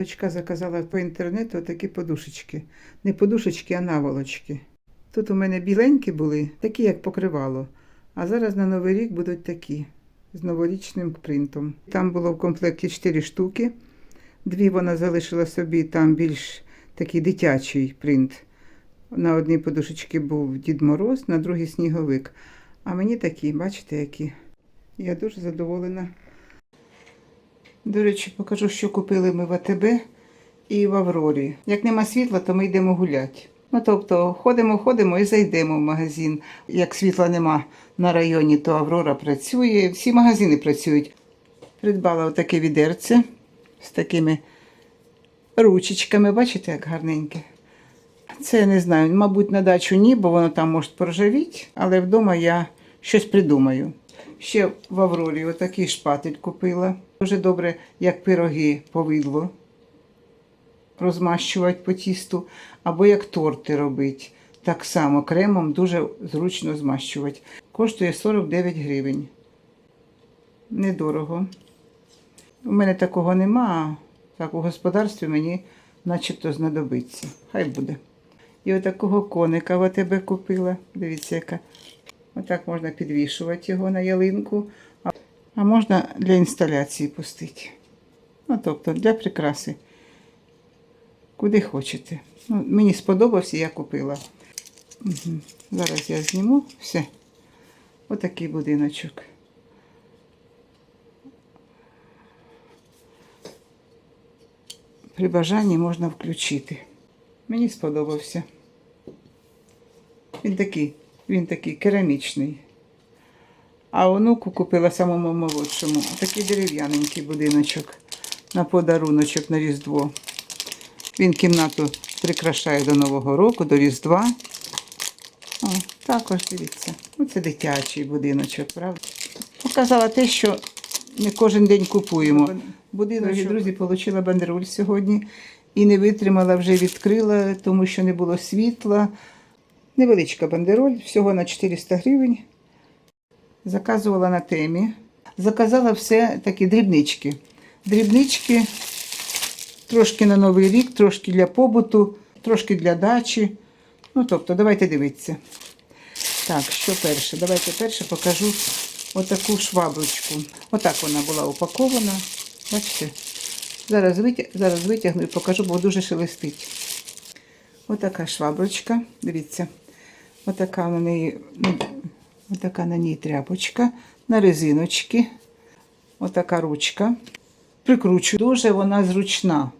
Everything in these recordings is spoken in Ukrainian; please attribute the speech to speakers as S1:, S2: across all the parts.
S1: Дочка заказала по інтернету такі подушечки. Не подушечки, а наволочки. Тут у мене біленькі були, такі як покривало. А зараз на Новий рік будуть такі з новорічним принтом. Там було в комплекті 4 штуки. Дві вона залишила собі, там більш такий дитячий принт. На одній подушечці був Дід Мороз, на другій сніговик. А мені такі, бачите, які. Я дуже задоволена. До речі, покажу, що купили ми в АТБ і в Аврорі. Як нема світла, то ми йдемо гуляти. Ну, тобто, ходимо, ходимо і зайдемо в магазин. Як світла нема на районі, то Аврора працює. Всі магазини працюють. Придбала отаке відерце з такими ручечками. Бачите, як гарненьке. Це я не знаю, мабуть, на дачу ні, бо воно там може поржавіти, але вдома я щось придумаю. Ще в Аврорі отакий шпатель купила. Дуже добре, як пироги повидло розмащувати по тісту, або як торти робити. Так само кремом дуже зручно змащувати. Коштує 49 гривень. Недорого. У мене такого нема, а так у господарстві мені начебто знадобиться. Хай буде. І отакого коника в АТБ купила. Дивіться, яка. Отак можна підвішувати його на ялинку, а- можна для інсталяції пустити. Ну, тобто для прикраси. Куди хочете. Ну, мені сподобався, я купила. Угу. Зараз я зніму все. Отакий будиночок. При бажанні можна включити. Мені сподобався. Він такий, він такий керамічний. А онуку купила самому молодшому. Такий дерев'яненький будиночок на подаруночок на Різдво. Він кімнату прикрашає до Нового року, до Різдва. О, також дивіться. Ну, це дитячий будиночок, правда? Показала те, що не кожен день купуємо. Будиночок, друзі, отримала бандероль сьогодні і не витримала, вже відкрила, тому що не було світла. Невеличка бандероль, всього на 400 гривень. Заказувала на темі. Заказала все такі дрібнички. Дрібнички трошки на Новий рік, трошки для побуту, трошки для дачі. Ну, тобто, давайте дивитися. Так, що перше? Давайте перше покажу отаку шваброчку. Отак вона була упакована. Бачите? Зараз, витяг... Зараз витягну і покажу, бо дуже шелестить. Отака шваброчка. Дивіться. Отака на неї, ну, отака на ній тряпочка, на резиночки. Отака ручка. Прикручую. Дуже вона зручна.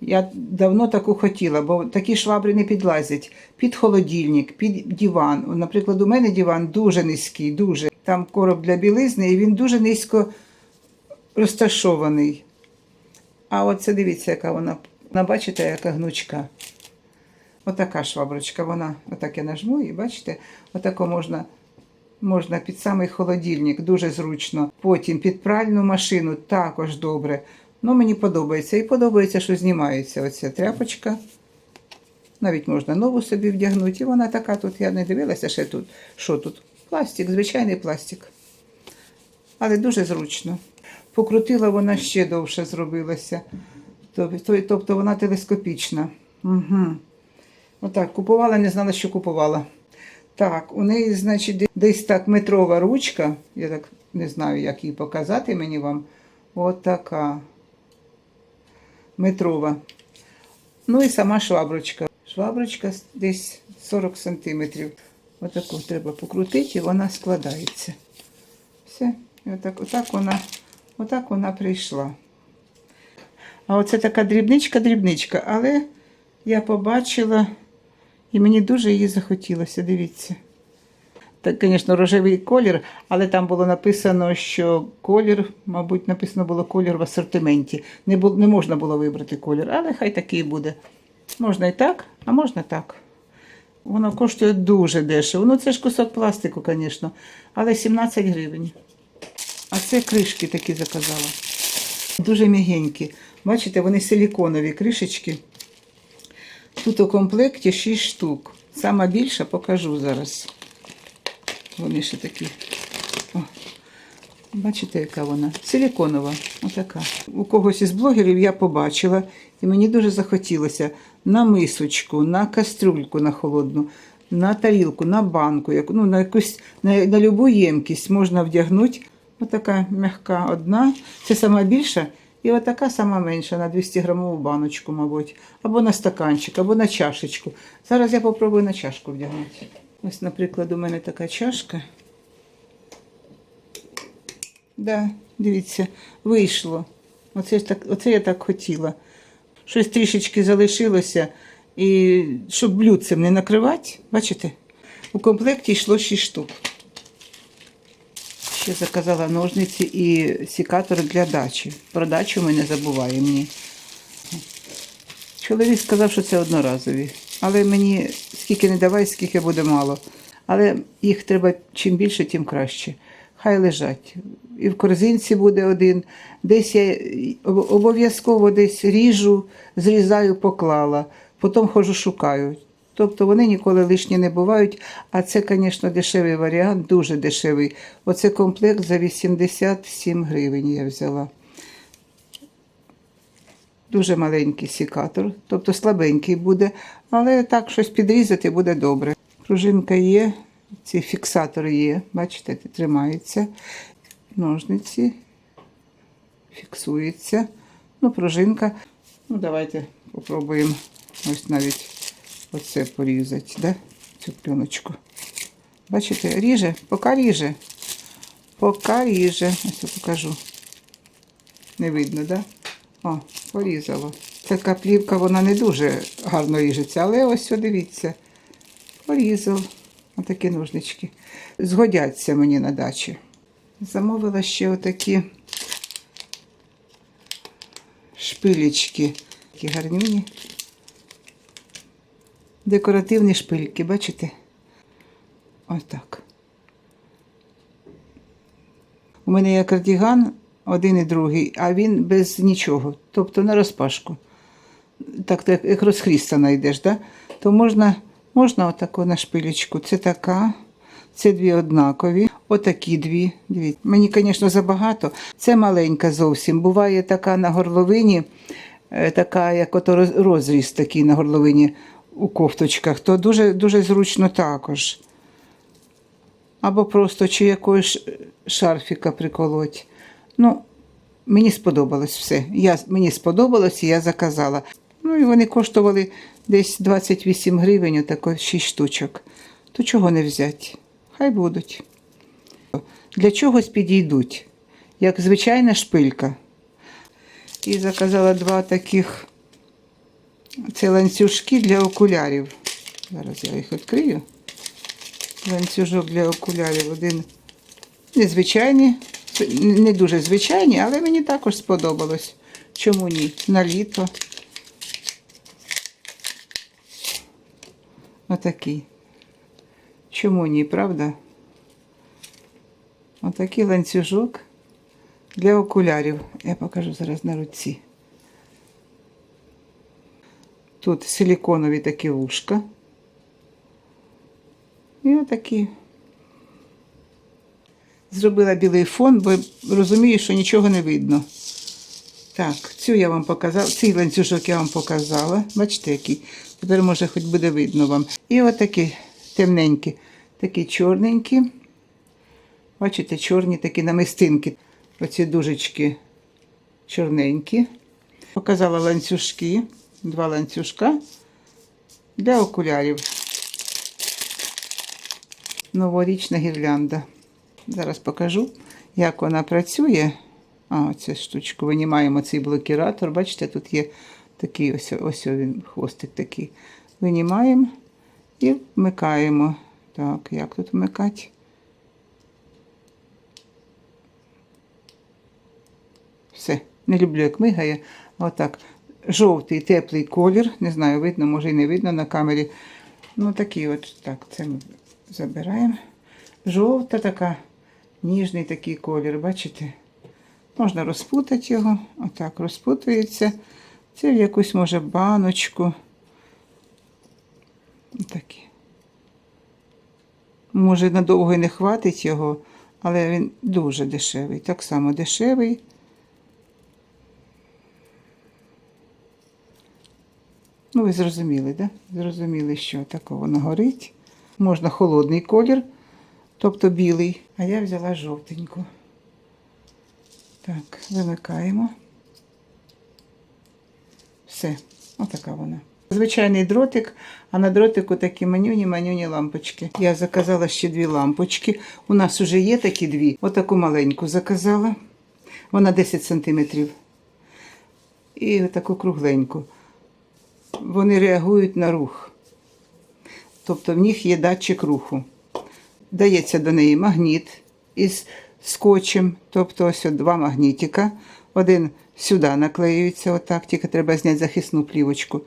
S1: Я давно таку хотіла, бо такі швабри не підлазять. Під холодильник, під диван. Наприклад, у мене диван дуже низький, дуже. Там короб для білизни, і він дуже низько розташований. А оце дивіться, яка вона. Вона бачите, яка гнучка. Отака шваброчка, вона, отак я нажму, і бачите, отако можна, можна під самий холодильник, дуже зручно. Потім під пральну машину також добре. Ну, мені подобається. І подобається, що знімається оця тряпочка. Навіть можна нову собі вдягнути. І вона така тут, я не дивилася ще тут. Що тут? Пластик, звичайний пластик. Але дуже зручно. Покрутила вона ще довше зробилася. Тобто, вона телескопічна. Угу. Отак, купувала, не знала, що купувала. Так, у неї, значить, десь так метрова ручка. Я так не знаю, як її показати мені вам. От така. Метрова. Ну і сама шваброчка. Шваброчка десь 40 сантиметрів. Отаку треба покрутити, і вона складається. Все. І отак, отак, вона, отак вона прийшла. А оце така дрібничка-дрібничка, але я побачила, і мені дуже її захотілося. Дивіться. Так, звісно, рожевий колір, але там було написано, що колір, мабуть, написано було колір в асортименті. Не, бу- не можна було вибрати колір, але хай такий буде. Можна і так, а можна так. Воно коштує дуже дешево. Ну, це ж кусок пластику, звісно, але 17 гривень. А це кришки такі заказала. Дуже м'ягенькі. Бачите, вони силіконові кришечки. Тут у комплекті 6 штук. Сама більша покажу зараз. Вони ще такі. О. Бачите, яка вона? Силіконова. Отака. У когось із блогерів я побачила, і мені дуже захотілося на мисочку, на кастрюльку на холодну, на тарілку, на банку, ну, на якусь на, на любу ємкість можна вдягнути. Отака м'яка одна. Це сама більша. І отака сама менша на 200 грамову баночку, мабуть, або на стаканчик, або на чашечку. Зараз я попробую на чашку вдягнути. Ось, наприклад, у мене така чашка. Да, дивіться, вийшло. Оце, так, оце я так хотіла. Щось трішечки залишилося. І щоб блюдцем не накривати, бачите, у комплекті йшло 6 штук. Ще заказала ножниці і сікатор для дачі. Про дачу ми не забуваємо. Ні. Чоловік сказав, що це одноразові. Але мені скільки не давай, скільки буде мало. Але їх треба чим більше, тим краще. Хай лежать. І в корзинці буде один. Десь я обов'язково десь ріжу, зрізаю, поклала. Потім ходжу шукаю. Тобто вони ніколи лишні не бувають. А це, звісно, дешевий варіант, дуже дешевий. Оце комплект за 87 гривень я взяла. Дуже маленький сікатор, тобто слабенький буде, але так щось підрізати буде добре. Пружинка є, ці фіксатори є, бачите, тримається. Ножниці фіксується. Ну, пружинка. Ну, давайте попробуємо ось навіть оце порізати, да? цю пленочку. Бачите, ріже, поки ріже. Поки ріже. Ось я покажу. Не видно, да? О, порізало. Така плівка, вона не дуже гарно ріжеться, але ось о, дивіться. Порізав. Отакі ножнички. Згодяться мені на дачі. Замовила ще отакі шпилечки. Такі гарнюні. Декоративні шпильки, бачите? Ось так. У мене є кардіган, один і другий, а він без нічого, тобто на розпашку. Так, так як розхрістана йдеш, да? то можна, можна отаку на шпилечку. Це така, це дві однакові, отакі дві. Дивіться. Мені, звісно, забагато. Це маленька зовсім. Буває така на горловині, е, така, як ото розріз такий на горловині у кофточках, то дуже, дуже зручно також. Або просто чи якогось шарфіка приколоть. Ну, мені сподобалось все. Я, мені сподобалось і я заказала. Ну і вони коштували десь 28 гривень, отако 6 штучок. То чого не взяти? Хай будуть. Для чогось підійдуть, як звичайна шпилька. І заказала два таких це ланцюжки для окулярів. Зараз я їх відкрию. Ланцюжок для окулярів. Один незвичайний, не дуже звичайні, але мені також сподобалось. Чому ні? На літо. Отакий. Чому ні, правда? Отакий ланцюжок для окулярів. Я покажу зараз на руці. Тут силіконові такі вушка. І отакі. Зробила білий фон, бо розумію, що нічого не видно. Так, цю я вам показала, цей ланцюжок я вам показала. Бачите, який. Тепер, може, хоч буде видно вам. І отакі темненькі, такі чорненькі. Бачите, чорні такі намистинки. Оці дужечки чорненькі. Показала ланцюжки, два ланцюжка для окулярів. Новорічна гірлянда. Зараз покажу, як вона працює. А, оцю штучку винімаємо цей блокіратор. Бачите, тут є такий ось, ось він, хвостик такий. Винімаємо і вмикаємо. Так, як тут вмикати? Все, не люблю, як мигає. Отак. Жовтий теплий колір. Не знаю, видно, може і не видно на камері. Ну, такий от, так, це ми забираємо. Жовта така, ніжний такий колір, бачите? Можна розпутати його. Отак розпутується. Це в якусь, може, баночку. Отакі. Може, надовго і не хватить його, Але він дуже дешевий. Так само дешевий. Ну, ви зрозуміли, да? Зрозуміли, що таке воно горить. Можна холодний колір, тобто білий. А я взяла жовтеньку. Так, вимикаємо. Все, отака вона. Звичайний дротик, а на дротику такі манюні манюні лампочки. Я заказала ще дві лампочки. У нас вже є такі дві. Отаку маленьку заказала. Вона 10 сантиметрів. І таку кругленьку. Вони реагують на рух. Тобто в них є датчик руху. Дається до неї магніт із скотчем, тобто ось два магнітика. Один сюди наклеюється, отак, тільки треба зняти захисну плівочку.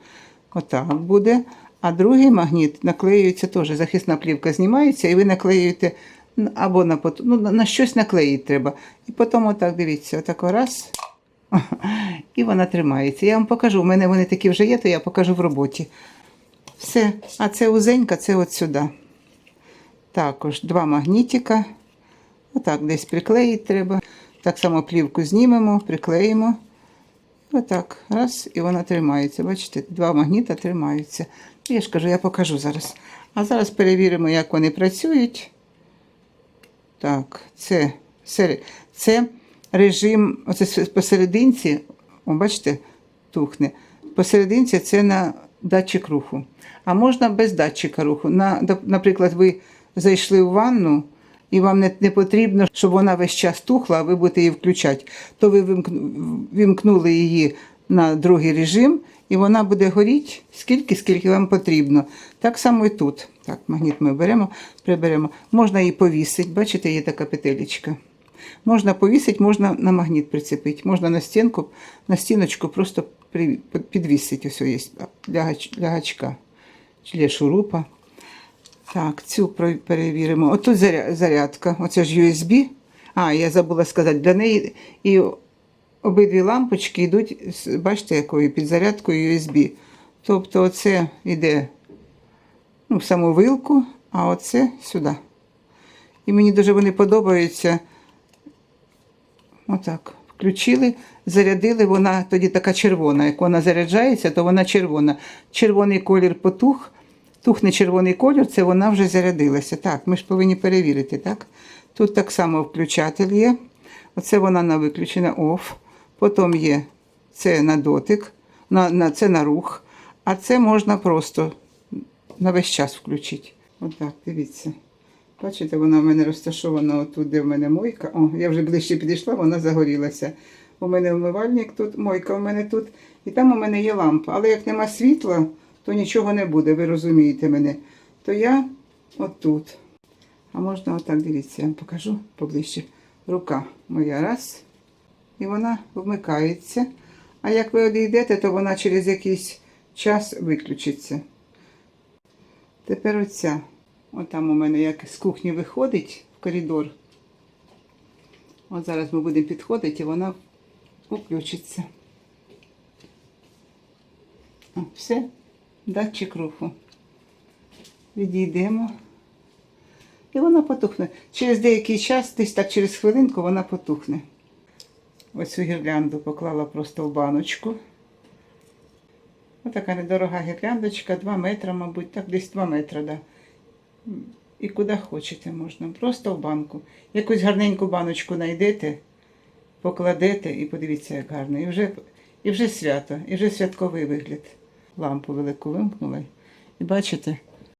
S1: Отак буде. А другий магніт наклеюється теж. Захисна плівка знімається, і ви наклеюєте або на, ну, на- щось наклеїти треба. І потім отак дивіться, отако раз. І вона тримається. Я вам покажу. У мене вони такі вже є, то я покажу в роботі. Все. А це узенька, це от сюди. Також два магнітика. Отак десь приклеїти треба. Так само плівку знімемо, приклеїмо. Отак. Раз, і вона тримається. Бачите, два магніта тримаються. Я ж кажу, я покажу зараз. А зараз перевіримо, як вони працюють. Так, це, це режим, оце посерединці, о, бачите, тухне. Посерединці це на датчик руху. А можна без датчика руху. На, наприклад, ви зайшли в ванну, і вам не, не потрібно, щоб вона весь час тухла, а ви будете її включати. То ви вімкнули її на другий режим, і вона буде горіти скільки, скільки вам потрібно. Так само і тут. Так, магніт ми беремо, приберемо. Можна її повісити. Бачите, є така петелечка. Можна повісити, можна на магніт прицепити, можна на стінку, на стіночку просто підвісити. Ось є для, для гачка для шурупа. Так, цю перевіримо. Отут заря- зарядка. Оце ж USB. А, я забула сказати, для неї і обидві лампочки йдуть, бачите, якою підзарядкою USB. Тобто оце йде ну, в саму вилку, а оце сюди. І мені дуже вони подобаються. Отак. Включили, зарядили, вона тоді така червона. Як вона заряджається, то вона червона. Червоний колір потух, тухне червоний колір, це вона вже зарядилася. Так, ми ж повинні перевірити, так? Тут так само включатель є. Оце вона на виключена off. Потім є це на дотик, на, на, це на рух. А це можна просто на весь час включити. Отак, дивіться. Бачите, вона в мене розташована отут, де в мене мойка. О, я вже ближче підійшла, вона загорілася. У мене вмивальник тут, мойка у мене тут, і там у мене є лампа. Але як нема світла, то нічого не буде, ви розумієте мене. То я отут. А можна отак, дивіться, я вам покажу поближче. Рука моя раз. І вона вмикається. А як ви одійдете, то вона через якийсь час виключиться. Тепер оця. Отам у мене як з кухні виходить в коридор. От зараз ми будемо підходити і вона включиться. О, все, датчик руху. Відійдемо. І вона потухне. Через деякий час, десь так через хвилинку, вона потухне. Ось цю гірлянду поклала просто в баночку. Отака недорога гірляндочка, 2 метри, мабуть, так десь 2 метри, да. І куди хочете можна. Просто в банку. Якусь гарненьку баночку знайдете, покладете і подивіться, як гарно. І вже, і вже свято, і вже святковий вигляд. Лампу велику вимкнули. І бачите,